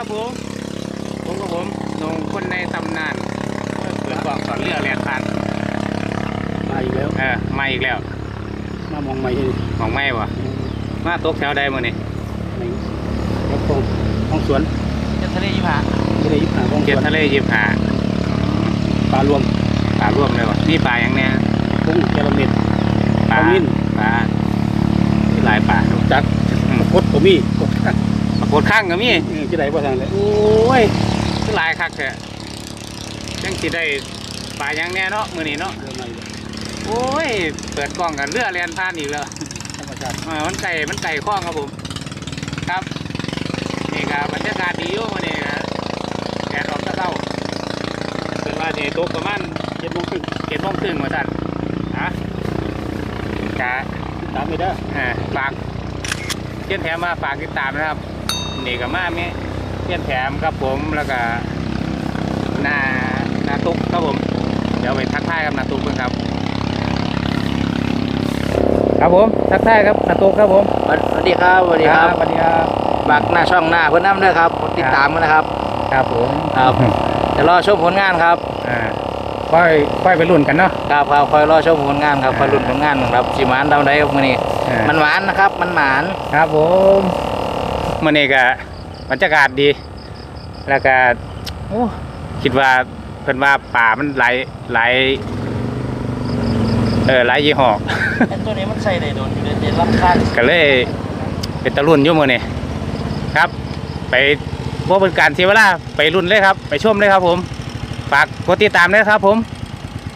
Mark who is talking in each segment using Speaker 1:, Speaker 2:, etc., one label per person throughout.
Speaker 1: ครับผม ผมกับผมหนงคนในตำนานเปิดบอกสอนเรือแลนผ่าน
Speaker 2: มาอีกแล้ว
Speaker 1: เออมาอีกแล้ว
Speaker 2: มามองใหม่ที่
Speaker 1: ของไม่วะมาตกแถวใดมื้อนี้
Speaker 2: ในรถของห้องสวน
Speaker 3: จะทะเลยี่ห้า
Speaker 2: ที่ได้ยิบหาห้องส
Speaker 1: เก็บ
Speaker 2: วน
Speaker 1: ทะเลยิบหา
Speaker 2: ปลารวม
Speaker 1: ปลาร่วมเลยวะนี่ปลาอย่างเนี้ย
Speaker 2: กุ้งแกลเม็ด
Speaker 1: ปลา
Speaker 2: ปลานิ่น
Speaker 1: ปลาที่หลายปลาดู
Speaker 2: จัก
Speaker 1: อืม
Speaker 2: กดตัวมีกดข้าง
Speaker 1: ปลาโคตรข้างก็มี
Speaker 2: เออที่ไหนบ่ทางเลย
Speaker 1: โอ้ยที่หลายคักแท้จังสิได้ปลาอย่างเนี้ยเนาะมื้อนี้เนาะ
Speaker 2: เรือใหม่
Speaker 1: โอ้ย เปิดกล้องกันเรือแลนผ่านอีกแล้ว
Speaker 2: ธรรมชาติ
Speaker 1: อ่ามันไก่มันไก่ข้องครับผม ครับนี่ครับบรรยากาศดีอยู่วันนี้นะแดดออกตะเก้าเป็นว่าจะตกประมาณ
Speaker 2: เจ็ดโมงครึ่ง
Speaker 1: เจ็ดโมงครึ่งมาสั่นฮะกะ
Speaker 2: ตามไม่ได้
Speaker 1: อ่าฝากเพี้ยนแถมมาฝากติดตามนะครับ นี่กับมาเมีเพี้ยนแถมครับผมแล้วก็หน้าหน้าตุ๊กครับผม เดี๋ยวไปทักทายกับหน้าตุ๊กเพิ่งครับ ครับผมทักทายครับหน้าตุ๊กครับผม
Speaker 3: สวัสดีครับสวัสดีครับ
Speaker 1: สวัสดีครับ
Speaker 3: ฝากหน้าช่องหน้าเพื่อนน้ำด้วยครับกดติดตามกันนะครับ
Speaker 1: ครับผม
Speaker 3: ครับจะรอชมผลงานครับ
Speaker 1: อ่าค่อยค่อยไปรุ่นกันเนาะ
Speaker 3: ครับครับคอยรอชมผลงานครับคอยลุ้นผลงานครับสิหมานดำได้ครับมื้อนี้
Speaker 1: อ่า
Speaker 3: มันหวานนะครับ มันหมาน
Speaker 1: ครับผม มื่อนี้ก็บรรยากาศดี แล้วก็โอ้คิดว่าเพิ่นว่าป่ามันหลายหลายเออหลายยี่ห้อ
Speaker 3: ไอ้ตัวนี้มันใส่ได้โดนอยู่เด่นลำคาญ
Speaker 1: ก็เลยเป็นตะรุ่นอยู่มื่อนี้ครับ ไปพวกเป็นการเสียเวลาไปรุ่นเลยครับ ไปชมเลยครับผม ฝากกดติดตามด้วยครับผม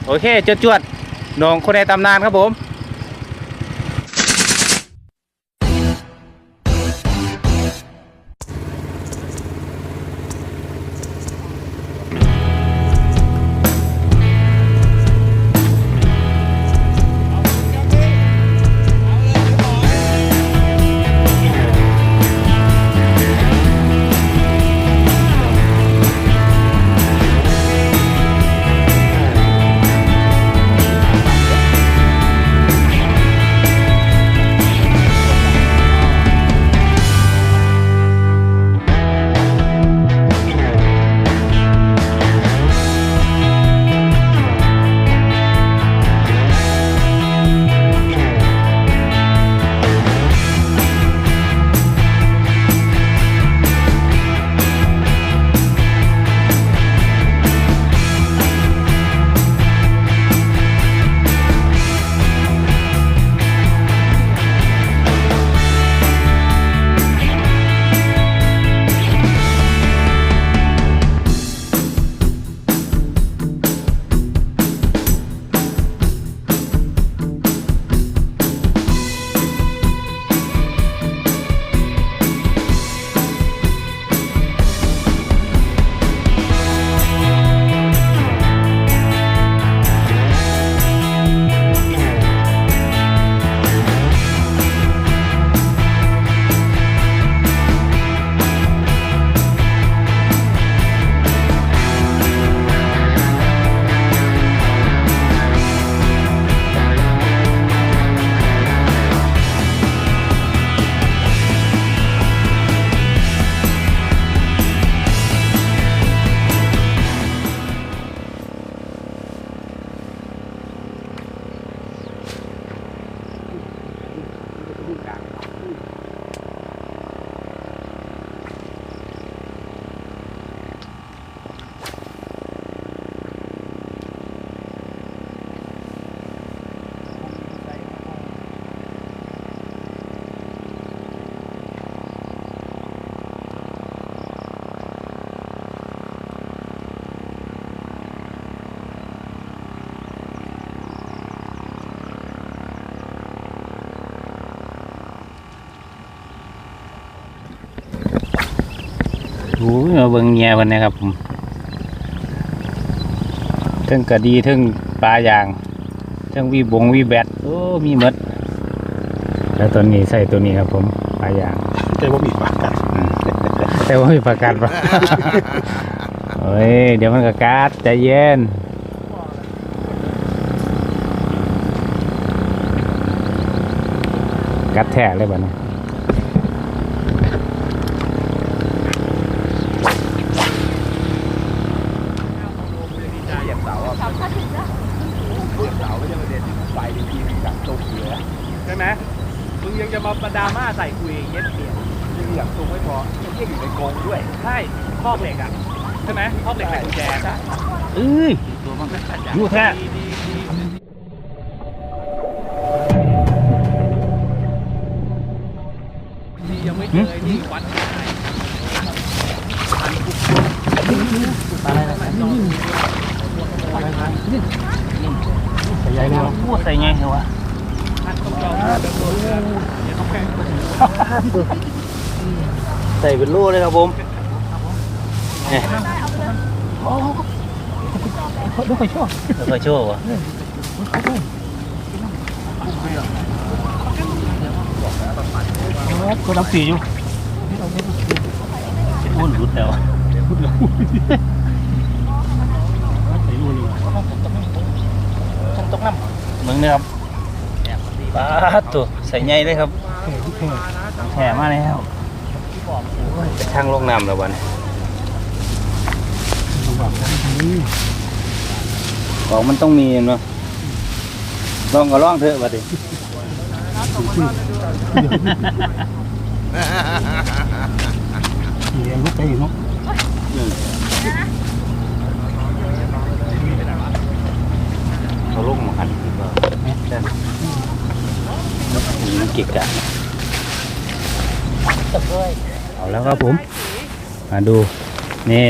Speaker 1: โอเคจวดจวดๆโหนงคนในตำนานครับผม มาเบิ่งแง่เพิ่นนะครับผมเทั้งกระดีเทั้งปลาอย่างเทั้งวีบงวีแบตโอ้มีหมดแล้วตัวนี้ใส่ตัวนี้ครับผมปลาอย่าง
Speaker 2: แต่ว่ามีปากกัน
Speaker 1: อืมแต่ว่ามีประกันปะเฮ้ยเดี๋ยวมันก็กัดใจเย็นกัดแท้เลยบ้านี้
Speaker 4: ช่ไหมมึงยังจะมาดราม่าใส่คุยเย็ดเปียกยังอยากตรงไม่พอยังเรียกอยู่ในกรงด้วยใช่คอกเหล็กอะใช่ไหมคอกเหล็กใส่กุญแจใช่
Speaker 2: เอ้ยอยู่แท้
Speaker 4: ดียังไม่เจอไอ้นี่ วัด
Speaker 2: ใหญ่แล้ว
Speaker 1: พูดใส่ไงเหรอวะ
Speaker 4: ท่านต้องยอมรับเป็นตัวเลือกเดี๋ยวต้องแข่ง
Speaker 1: ใส่เป็นรูเลยครับผมเนี่ย
Speaker 2: ลูกไปชอบ
Speaker 1: แล้วก็โชว์วะ
Speaker 2: ก็รับปีอยู่
Speaker 1: พูดรุดแล้ว
Speaker 2: พูดเลยใส่ลูกนี่
Speaker 1: ต้องตกน้ำมึงเนี่ยครับปาดตัวใส่ไงเลยครับ
Speaker 2: แค่แค่
Speaker 1: แห่มาแล้วจะช่างลงน้ำแล้ววัน
Speaker 2: ลำบากนี่
Speaker 1: ของมันต้องมีเนาะลองก็ลองเถอะบัดนี้
Speaker 2: เลี้ยงลูกไปเนาะ
Speaker 1: เขาลงมาหันดีกว่าใช่มันเกิกะเอาแล้วครับผม มาดู นี่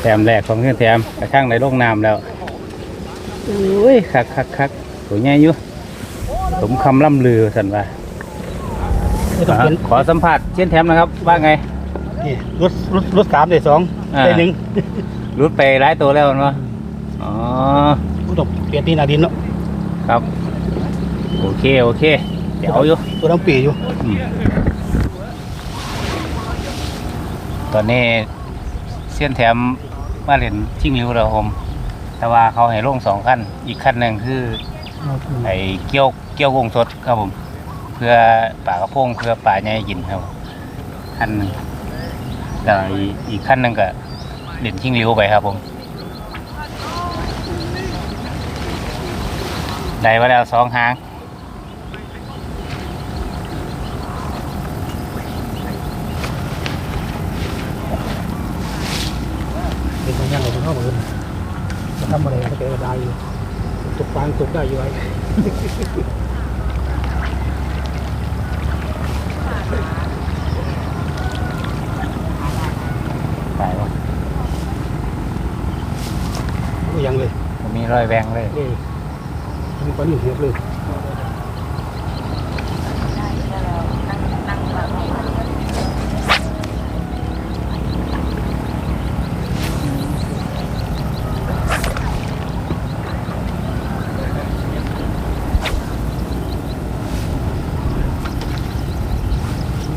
Speaker 1: แถมแรกของเงื่อนแถมกระช่างในโลกน้ำแล้วอุ้ยคักคักคักตัวใหญ่อยู่สมคำล่ำลือสันว่า
Speaker 2: ไม่ต้องเป็น
Speaker 1: ขอสัมผัสเช่นแถมนะครับ ว่าไง
Speaker 2: นี่รถรถรถสามได้สอง
Speaker 1: อ่า
Speaker 2: ได้หนึ่ง
Speaker 1: รุดไปหลายตัวแล้วเนาะอ๋อ
Speaker 2: กูต้องเปลี่ยนตีนาดินเนาะ
Speaker 1: ครับ โอเค โอเค เดี๋ยวอยู่
Speaker 2: ตัวน้ำปีอยู่
Speaker 1: ตอนนี้เส้นแถมมาเล่นชิงริ้วแล้วผม แต่ว่าเขาให้ลงสองขั้น อีกขั้นหนึ่งคือไอ้เกี้ยวเกี้ยวกงสดครับผม เพื่อปลากระพงเพื่อปลาใหญ่กินครับขั้นหนึ่งแล้วอีกอีกขั้นหนึ่งก็เล่นชิงริ้วไปครับผม ได้มาแล้วสองหาง
Speaker 2: เป็นคนยังเราเป็นข้าวเหมือนจะทำอะไรก็จะได้อยู่ตกปลาตกได้อยู่ไอ้
Speaker 1: ไปวะ
Speaker 2: ก็ยังเลย
Speaker 1: ผมมีรอยแวงเลย
Speaker 2: นี่ มีปลาหนึ่งเห็ดเลย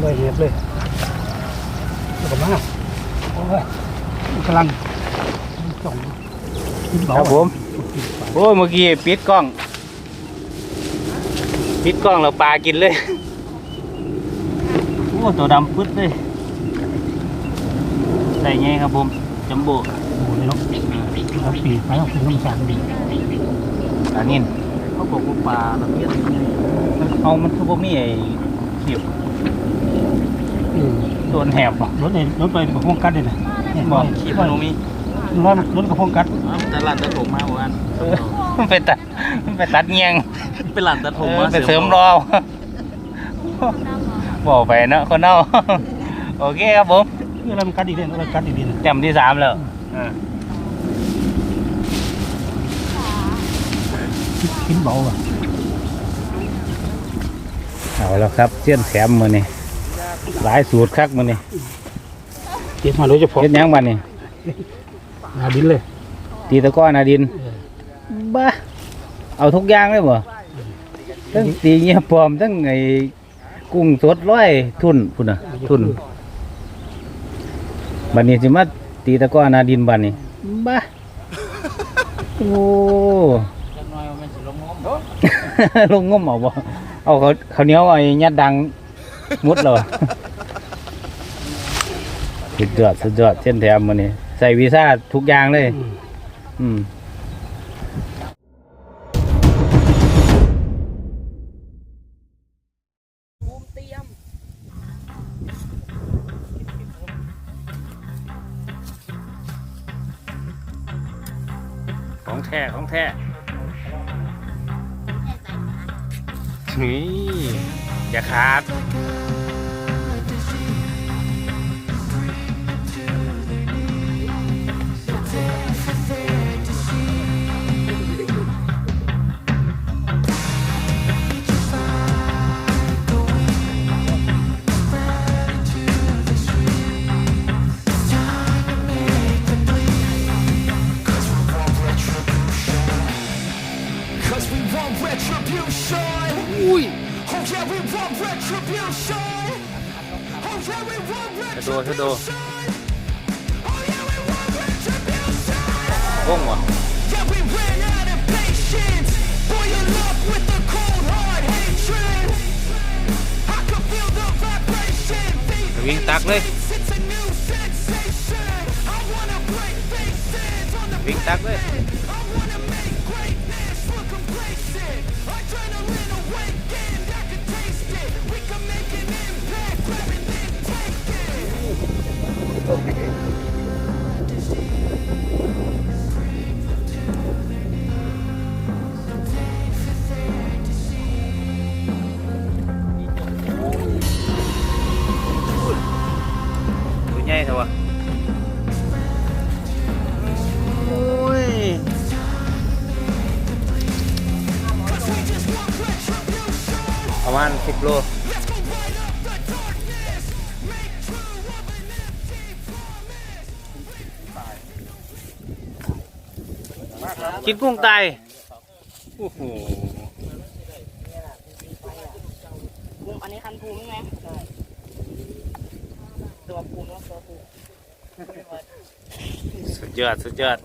Speaker 2: เลยเห็ดเลยแล้วก็มาโอ้ยกำลังส่องกินเบา
Speaker 1: ครับผม โอ้ยเมื่อกี้ปิดกล้อง ปิดกล้องแล้วปลากินเลย โอ้ตัวดำปึ๊ดเลยใส่ไงครับผมจัมโบ้
Speaker 2: โอ้โหเลยเนาะแล้วปีไปแล้วปีน้ำสารดี
Speaker 1: อันนี้
Speaker 3: เขาบอกว่าปลาตะเพียน
Speaker 1: มันเอามันคือบ่มีไอ้เขียบ
Speaker 2: อืม
Speaker 1: ตัวแหบบ่
Speaker 2: รถเลยรถไปกับพวงกัดเลยนะ
Speaker 1: บ่
Speaker 3: ขี้พนมี
Speaker 2: รถรถกับพวงกัด
Speaker 3: อ้าวแต่หลานตะถงมาเมื่อวาน
Speaker 1: เออมันไปตัดมัน ไปตัดเงียง
Speaker 3: เป็นหลานตะถง
Speaker 1: เอ
Speaker 3: มา
Speaker 1: อไปเสริมรอบอกไปเนาะคนเนาโอเคครับผม
Speaker 2: นี่อะไรมันกัดอีกเลยรถกัดอีกดีนะ
Speaker 1: แต้มที่สามแล้วอ่า
Speaker 2: กินเบาอะ
Speaker 1: เอาแล้วครับเส้นแถมมือนี่หลายสูตรคักมือนี่
Speaker 2: เก็บมาโดยเฉพาะ
Speaker 1: เฮ็ดหยังบัดนี่
Speaker 2: นาดินเลย
Speaker 1: ตีตะกร้อนาดินบ้า เอาทุกอย่างเลยบ่ทั้งตีเงี้ยปลอมทั้งไอ้กุ้งสดร้อยทุนพุ่นน่ะ ทุนบัดนี้สิมาตีตะกร้อนาดินบัดนี้บ้าโอ้ลงงมเอาบ่เอาเขาเขาวเหนียวไอ้ยัดดังมุดเหรอสุดยอดสุดยอดเช่นแถมมันนี่ใส่วีซ่าทุกอย่างเลย
Speaker 2: อืม
Speaker 1: ของแท้นี่อย่าขาด
Speaker 5: we want retribution. Oui. Oh yeah, we want retribution. Oh yeah, we want
Speaker 1: retribution. Hello,
Speaker 5: hello. Oh yeah, we want retribution.
Speaker 1: Bon moi.
Speaker 5: Yeah, we ran out of patience. Boil up with the cold hard hatred. I could feel the vibration. Nguyên tắc đi. Nguyên tắc đi.
Speaker 1: กินกุ้งตายโอ้โห
Speaker 6: ภูมิอันนี้คันภูมิใช่ไหมใช่ตัวภูมิแล้วตัวภูมิ
Speaker 1: สุดยอดสุดยอด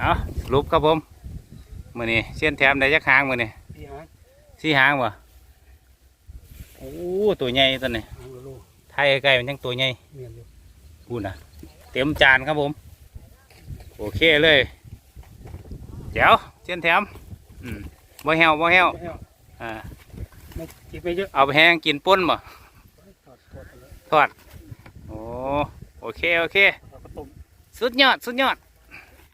Speaker 1: เอาสรุปครับผมมือนี้เส้นแถมได้ยักหางมือนี้
Speaker 2: ที่หาง
Speaker 1: สี่หางวะโอ้ตัวใหญ่ตัวนี้
Speaker 2: หางโลโล
Speaker 1: ไทยไก่มันยังตัวใหญ่
Speaker 2: เมียนอยู่
Speaker 1: พูดนะเต็มจานครับผม โอเคเลยเดี๋ยวเส้นแถมอืมบ่แห้วบ่แห้ว
Speaker 2: ไม่เอา
Speaker 1: อ่า
Speaker 2: ไม่กินไม่เยอะ
Speaker 1: เอาไปแห้งกินป่นบ่
Speaker 2: ถอดถอดไปเลย
Speaker 1: ทอดโอ้โอเคโอเค
Speaker 2: เอาไปต้ม
Speaker 1: สุดยอด สุดยอด